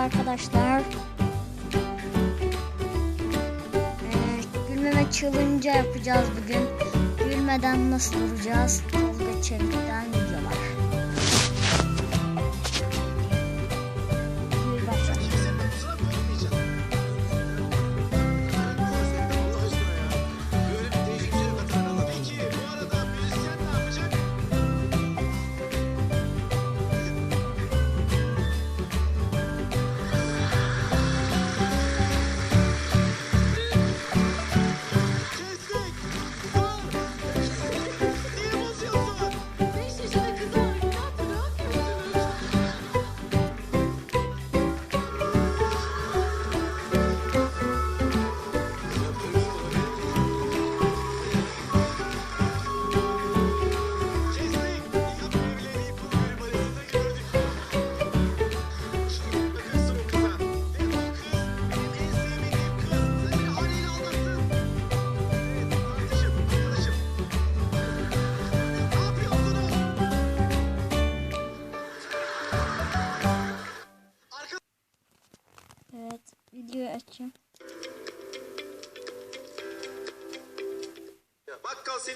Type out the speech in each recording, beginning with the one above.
Arkadaşlar. Ee, gülmeme challenge yapacağız bugün. Gülmeden nasıl duracağız? Tolga Çevik'ten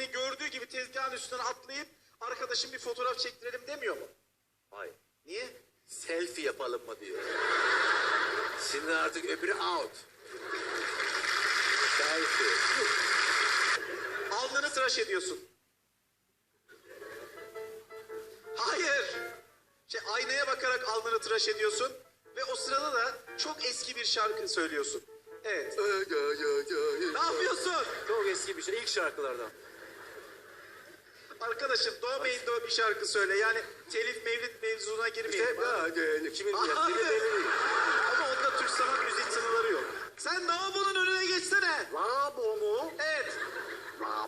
seni gördüğü gibi tezgahın üstüne atlayıp arkadaşım bir fotoğraf çektirelim demiyor mu? Hayır. Niye? Selfie yapalım mı diyor. Şimdi artık öbürü out. Selfie. Alnını tıraş ediyorsun. Hayır. Şey, aynaya bakarak alnını tıraş ediyorsun ve o sırada da çok eski bir şarkı söylüyorsun. Evet. Ne yapıyorsun? Çok eski bir şey. İlk şarkılardan. Arkadaşım Doğu Bey'in de bir şarkı söyle. Yani telif mevlid mevzuna girmeyelim. İşte kimin Abi. yaptığı belli değil. Ama onda Türk sanat müziği sınırları yok. Sen lavabonun önüne geçsene. Labo mu? Evet.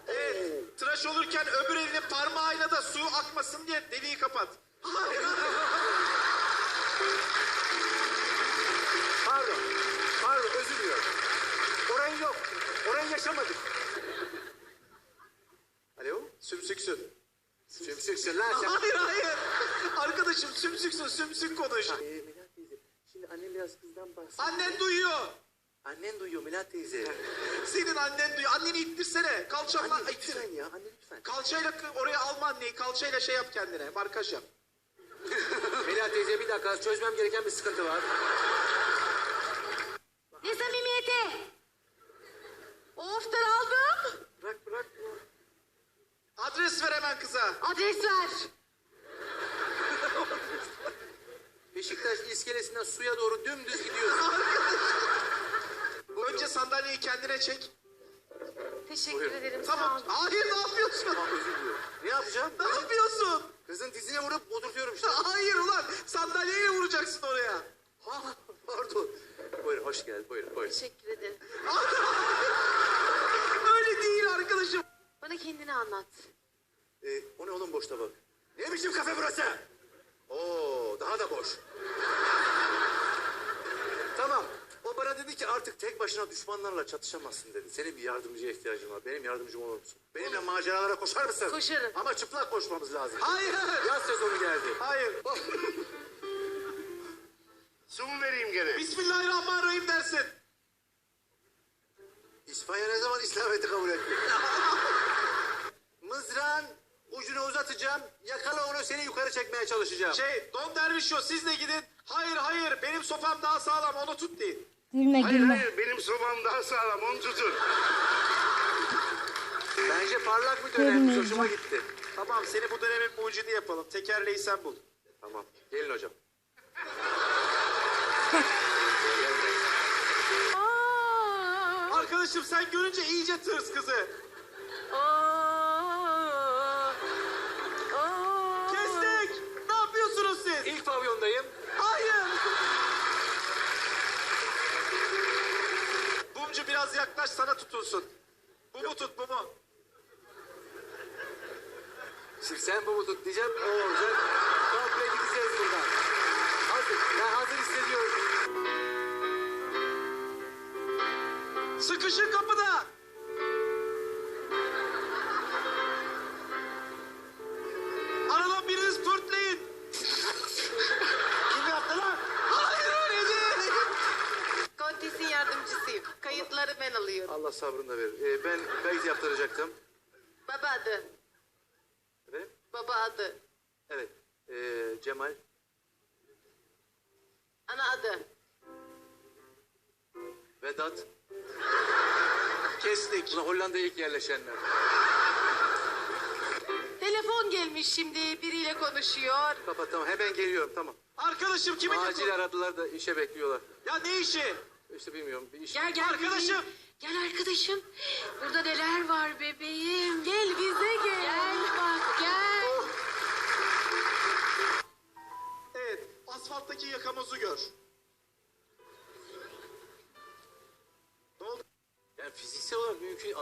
Evet. Tıraş olurken öbür elinin parmağıyla da su akmasın diye deliği kapat. Pardon. Pardon özür diliyorum. Orayı yok. Orayı yaşamadık. Sümsüksün. Sümsüksün lan sen. Hayır hayır. Arkadaşım sümsüksün sümsük konuş. Ee, Milat teyze. Şimdi annem biraz kızdan bahsediyor. Annen duyuyor. Annen duyuyor Milat teyze. Senin annen duyuyor. Anneni ittirsene. Kalçanla Anne ittir. lütfen ya. Anne lütfen. Kalçayla oraya alma anneyi. Kalçayla şey yap kendine. Markaj yap. Milat teyze bir dakika çözmem gereken bir sıkıntı var. Ne samimiyeti? Of daraldım. Bırak bırak. Adres ver hemen kıza. Adres ver. Beşiktaş iskelesinden suya doğru dümdüz gidiyorsun. Önce sandalyeyi kendine çek. Teşekkür Buyurun. ederim. Sağ Tamam. olun. Hayır ne yapıyorsun? Tamam özür diliyorum. Ne yapacağım? Ne yapıyorsun? Kızın dizine vurup oturtuyorum işte. Hayır ulan. Sandalyeyle vuracaksın oraya. Ha, pardon. Buyurun hoş geldin. Buyurun buyurun. Teşekkür ederim. Bana kendini anlat. Ee, o ne oğlum boşta bak. Ne biçim kafe burası? Oo daha da boş. tamam. O bana dedi ki artık tek başına düşmanlarla çatışamazsın dedi. Senin bir yardımcıya ihtiyacın var. Benim yardımcım olur musun? Benimle maceralara koşar mısın? Koşarım. Ama çıplak koşmamız lazım. Hayır. Yaz sezonu geldi. Hayır. Su mu vereyim gene? Bismillahirrahmanirrahim dersin. İspanya ne zaman İslamiyet'i kabul etti? Mızrağın ucunu uzatacağım. Yakala onu seni yukarı çekmeye çalışacağım. Şey Don Dervişo siz de gidin. Hayır hayır benim sopam daha sağlam onu tut deyin. Gülme gülme. benim sobam daha sağlam onu tutun. Bence parlak bir dönemmiş Görmeyeceğim. hoşuma gitti. Tamam seni bu dönemin mucidi yapalım. Tekerleği sen bul. Tamam gelin hocam. Aa, Arkadaşım sen görünce iyice tırs kızı. aa. Yaklaş sana tutulsun. Bu mu tut bu mu? Şimdi sen bu mu tut diyeceğim o olacak. Komple gideceğiz buradan. Hazır. Ben hazır hissediyorum. Sıkışın kapıda. Baba adı. Evet. Ee, Cemal. Ana adı. Vedat. Kestik. Bunlar Hollanda'ya ilk yerleşenler. Telefon gelmiş şimdi biriyle konuşuyor. Kapat tamam. Hemen geliyorum tamam. Arkadaşım kimin Acil aradılar da işe bekliyorlar. Ya ne işi? İşte bilmiyorum bir iş. Gel gel Arkadaşım. bebeğim. Gel arkadaşım. Burada neler var bebeğim.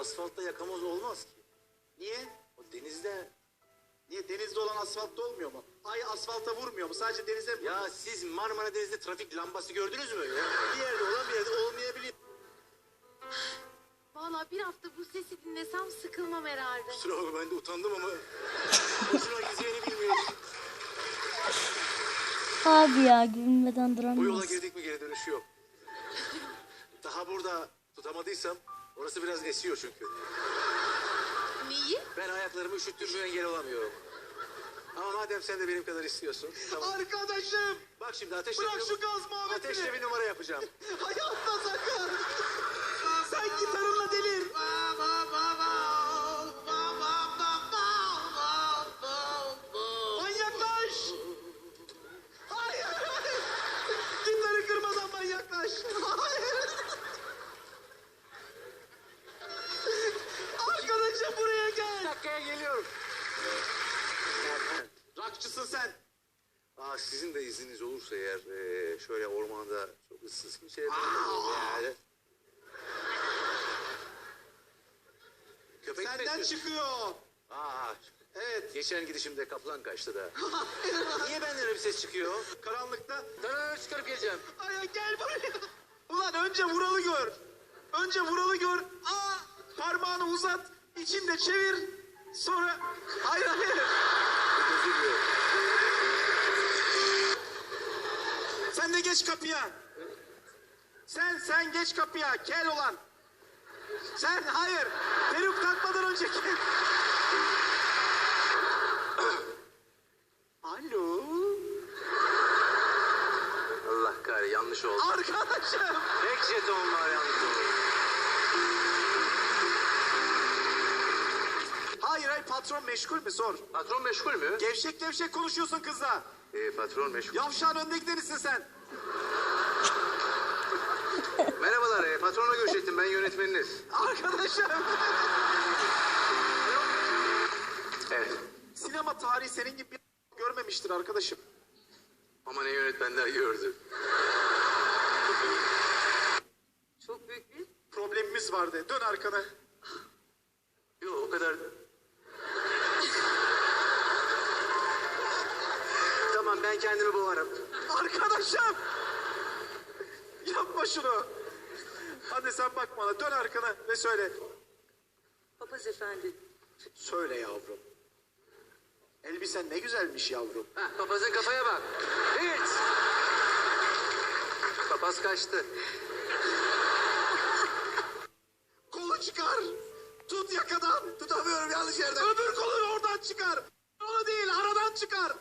Asfaltta yakamoz olmaz ki. Niye? O denizde. Niye denizde olan asfaltta olmuyor mu? Ay asfalta vurmuyor mu? Sadece denize mi? Ya siz Marmara Denizi'nde trafik lambası gördünüz mü? Ya? Bir yerde olan bir yerde olmayabilir. Valla bir hafta bu sesi dinlesem sıkılmam herhalde. Kusura bakma ben de utandım ama hoşuna gideceğini bilmiyorum. Abi ya gülmeden Bu yola duramıyoruz. girdik mi geri dönüşü yok. Daha burada tutamadıysam orası biraz esiyor çünkü. Niye? Ben ayaklarımı üşüttürmeye engel olamıyorum. Ama madem sen de benim kadar istiyorsun. Tamam. Arkadaşım! Bak şimdi ateşle Bırak bir, şu gaz muhabbetini. ateşle bir numara yapacağım. Hayatta sakın! Sen gitarınla delir! Manyaklaş! Rakçısın sen! Aa, sizin de izniniz olursa eğer eee, şöyle ormanda çok ıssız bir şey yani. Köpek Senden besliyorsun? çıkıyor! Aa, Evet, geçen gidişimde kaplan kaçtı da. Niye benden öyle bir ses çıkıyor? karanlıkta. Tararar çıkarıp geleceğim. Ay gel buraya. Ulan önce Vural'ı gör. Önce Vural'ı gör. Aa, parmağını uzat. içinde çevir. Sonra... Hayır hayır. Özür diliyorum. Sen de geç kapıya. Sen sen geç kapıya. Kel olan. Sen hayır. Peruk takmadan önceki. Alo. Allah kahretsin yanlış oldu. Arkadaşım. Tek jeton var yanlış oldu. Hayır hayır patron meşgul mü sor. Patron meşgul mü? Gevşek gevşek konuşuyorsun kızla. Ee, patron meşgul. Yavşağın önde gidenisin sen. Merhabalar, e, patronla görüşecektim. Ben yönetmeniniz. Arkadaşım. Evet. Sinema tarihi senin gibi bir görmemiştir arkadaşım. Ama ne yönetmenler gördü. Çok büyük bir Problemimiz vardı. Dön arkana. Yok o kadar. Tamam ben kendimi boğarım. Arkadaşım. Yapma şunu. Hadi sen bak bana. Dön arkana ve söyle. papaz efendi. Söyle yavrum. Elbisen ne güzelmiş yavrum. Heh, papazın kafaya bak. Hiç. Papaz kaçtı. Kolu çıkar. Tut yakadan. Tutamıyorum yanlış yerden. Öbür kolunu oradan çıkar. Onu değil aradan çıkar.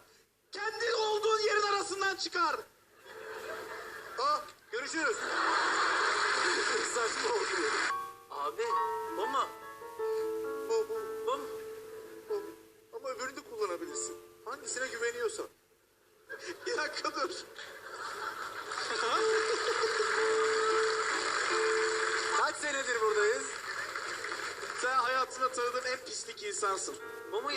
Kendi olduğun yerin arasından çıkar. Ah, görüşürüz. Saçma oldu. Abi, mama. Bu, bu, bu. Ama öbürünü kullanabilirsin. Hangisine güveniyorsan. Bir dakika dur. Kaç senedir buradayız? Sen hayatında tanıdığım en pislik insansın. Bu mu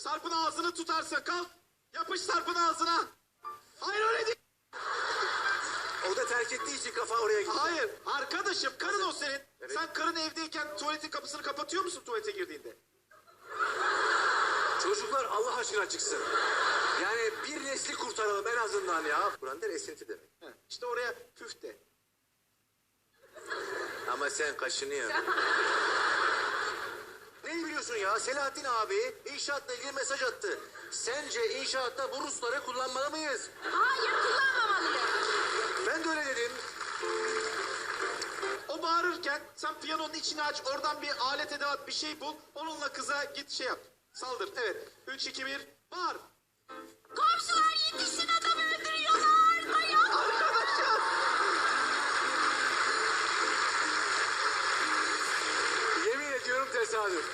Sarp'ın ağzını tutarsın. Kalk. Yapış Sarp'ın ağzına. Hayır öyle değil. O da terk ettiği için kafa oraya gitti. Hayır. Arkadaşım karın o senin. Evet. Sen karın evdeyken tuvaletin kapısını kapatıyor musun tuvalete girdiğinde? Çocuklar Allah aşkına çıksın. Yani bir nesli kurtaralım en azından ya. Brander esinti demek. Heh, İşte oraya püf de. Ama Ama sen kaşınıyorsun. Neyi biliyorsun ya? Selahattin abi inşaatla ilgili mesaj attı. Sence inşaatta bu Rusları kullanmalı mıyız? Hayır kullanmamalıyız. Ben de öyle dedim. O bağırırken sen piyanonun içini aç, oradan bir alet edevat bir şey bul. Onunla kıza git şey yap. Saldır. Evet. 3, 2, 1. Bağır. Komşular yetişin adamı öldürüyorlar. Dayan. Arkadaşlar. Yemin ediyorum tesadüf.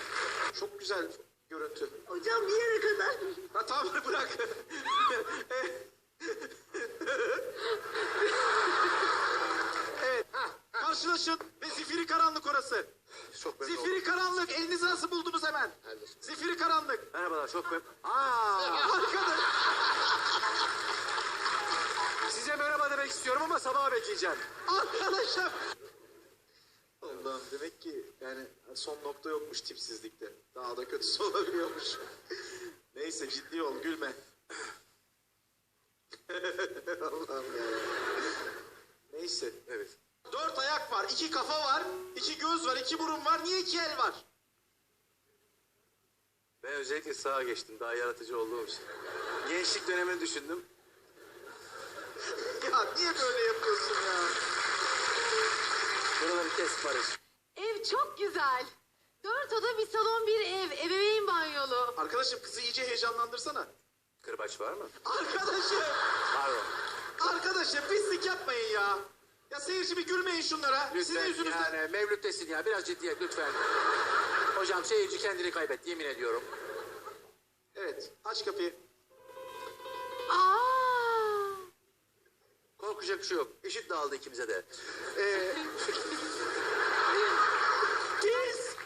Çok güzel görüntü. Hocam bir yere kadar. Ha tamam bırak. evet. Karşılaşın ve zifiri karanlık orası. Çok memnun oldum. Zifiri karanlık. Elinizi nasıl buldunuz hemen? Zifiri karanlık. Merhabalar çok memnun. Aa, Arkadaş. size merhaba demek istiyorum ama sabaha bekleyeceğim. Arkadaşım. Allah'ım demek ki yani son nokta yokmuş tipsizlikte. Daha da kötüsü olabiliyormuş. Neyse ciddi ol gülme. Allah'ım ya. Neyse. Evet. Dört ayak var, iki kafa var, iki göz var, iki burun var. Niye iki el var? Ben özellikle sağa geçtim daha yaratıcı olduğum için. Gençlik dönemini düşündüm. Ya niye böyle yapıyorsun ya? Burada bir test Barış. Ev çok güzel. Dört oda bir salon bir ev. Ebeveyn banyolu. Arkadaşım kızı iyice heyecanlandırsana. Kırbaç var mı? Arkadaşım, Pardon. arkadaşım pislik yapmayın ya. Ya seyirci bir gülmeyin şunlara. Sizin Lütfen yüzünüzden. yani Mevlüt'tesin ya biraz ciddiyet lütfen. Hocam seyirci kendini kaybetti yemin ediyorum. Evet, aç kapıyı. Korkacak bir şey yok. Eşit dağıldı ikimize de. Pis!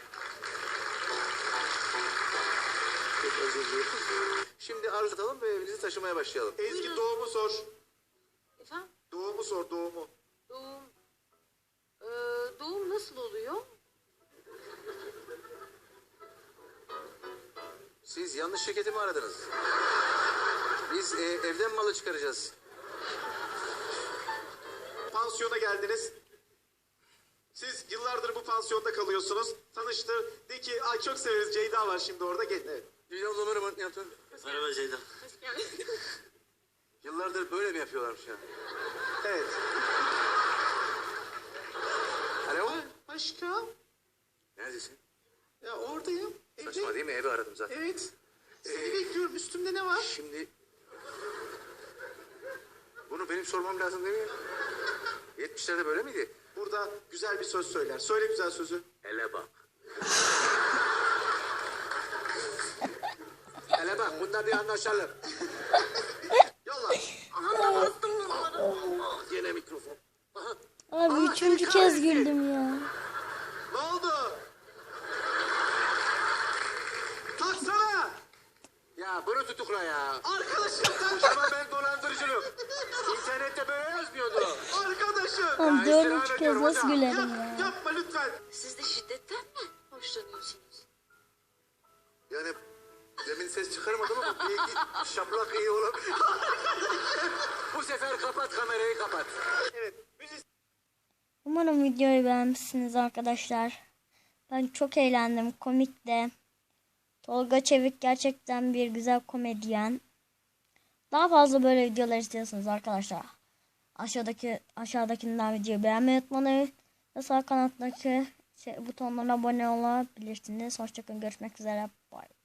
Çok özür dilerim. Şimdi arz atalım ve evinizi taşımaya başlayalım. Ezgi doğumu sor. Efendim? Doğumu sor, doğumu. Doğum. Ee, doğum nasıl oluyor? Siz yanlış şirketi mi aradınız? Biz e, evden malı çıkaracağız. Pansiyona geldiniz. Siz yıllardır bu pansiyonda kalıyorsunuz. Tanıştır. De ki ay çok severiz Ceyda var şimdi orada. Gel. Evet. Milyon numara mı yaptın? Merhaba Ceyda. Yıllardır böyle mi yapıyorlarmış ya? evet. Alo? Aşkım. Neredesin? Ya oradayım. Saçma Evde. değil mi? Evi aradım zaten. Evet. Seni bekliyorum. Üstümde ne var? Şimdi... Bunu benim sormam lazım değil mi? 70'lerde böyle miydi? Burada güzel bir söz söyler. Söyle güzel sözü. Hele bak. Hele bak bunda bir anlaşalım. Yolla. Yine mikrofon. Aha. Abi Allah üçüncü kez güldüm ya. Ne oldu? Taksana. Ya bunu tutukla ya. Arkadaşım tak. Ama ben dolandırıcılık. İnternette böyle yazmıyordu. Arkadaşım. Oğlum Ya, dördüncü istirham kez ediyorum nasıl hocam. gülerim Yap, ya. yapma lütfen. Siz de şiddetten mi hoşlanıyorsunuz? Yani demin ses çıkarmadım ama bir iki şaplak iyi olur. Bu sefer kapat kamerayı kapat. Evet. Müzis Umarım videoyu beğenmişsiniz arkadaşlar. Ben çok eğlendim. Komik de. Tolga Çevik gerçekten bir güzel komedyen. Daha fazla böyle videolar istiyorsanız arkadaşlar. Aşağıdaki aşağıdakinden videoyu beğenmeyi unutmayın. Ve sağ kanattaki şey, butonlara abone olabilirsiniz. Hoşçakalın. Görüşmek üzere. Bye.